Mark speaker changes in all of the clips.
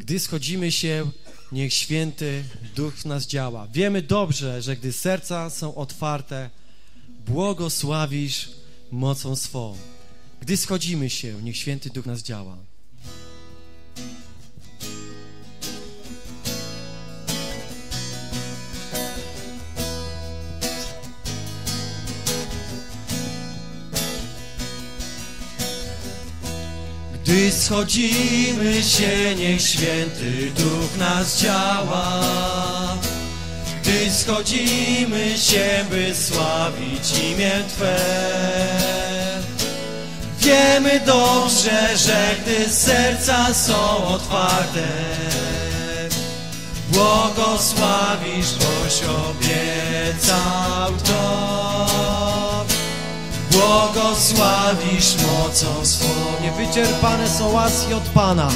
Speaker 1: Gdy schodzimy się, niech święty duch w nas działa. Wiemy dobrze, że gdy serca są otwarte, błogosławisz mocą swą. Gdy schodzimy się, niech święty duch nas działa. Gdy schodzimy się, niech święty duch nas działa. Gdy schodzimy się, by sławić imię Twe. Wiemy dobrze, że gdy serca są otwarte, błogosławisz, boś obiecał to. Błogosławisz mocą swą. Niewyczerpane są łaski od Pana.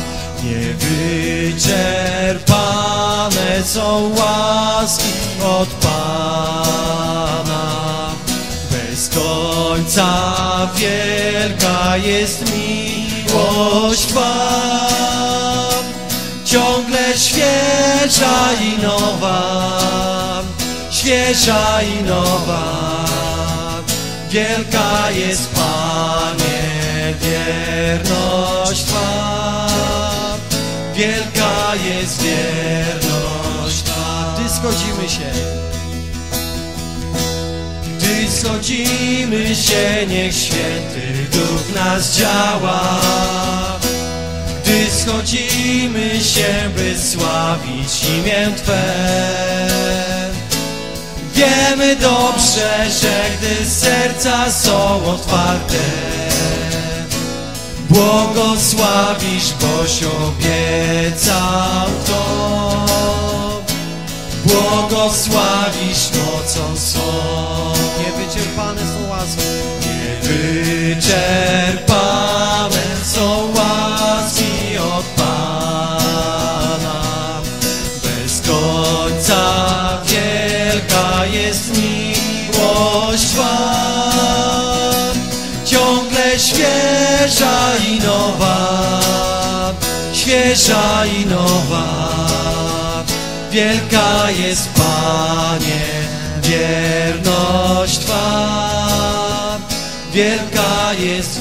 Speaker 1: Niewyczerpane są łaski od Pana. Bez końca wielka jest miłość Twa. Ciągle świeża i nowa, świeża i nowa. Wielka jest Panie wierność Twa. Wielka jest wierność Twa. Gdy schodzimy się, gdy schodzimy się, niech święty duch nas działa. Gdy schodzimy się, by sławić imię Twe. Wiemy dobrze, że gdy serca są otwarte, błogosławisz, boś obiecał to. Błogosławisz mocą swą. Niewyczerpane są łaski. Niewyczerpane są łaski od Pana. Bez końca wielka jest miłość Twa. Ciągle świeża i nowa, świeża i nowa. Wielka jest Panie wierność Twa. Wielka jest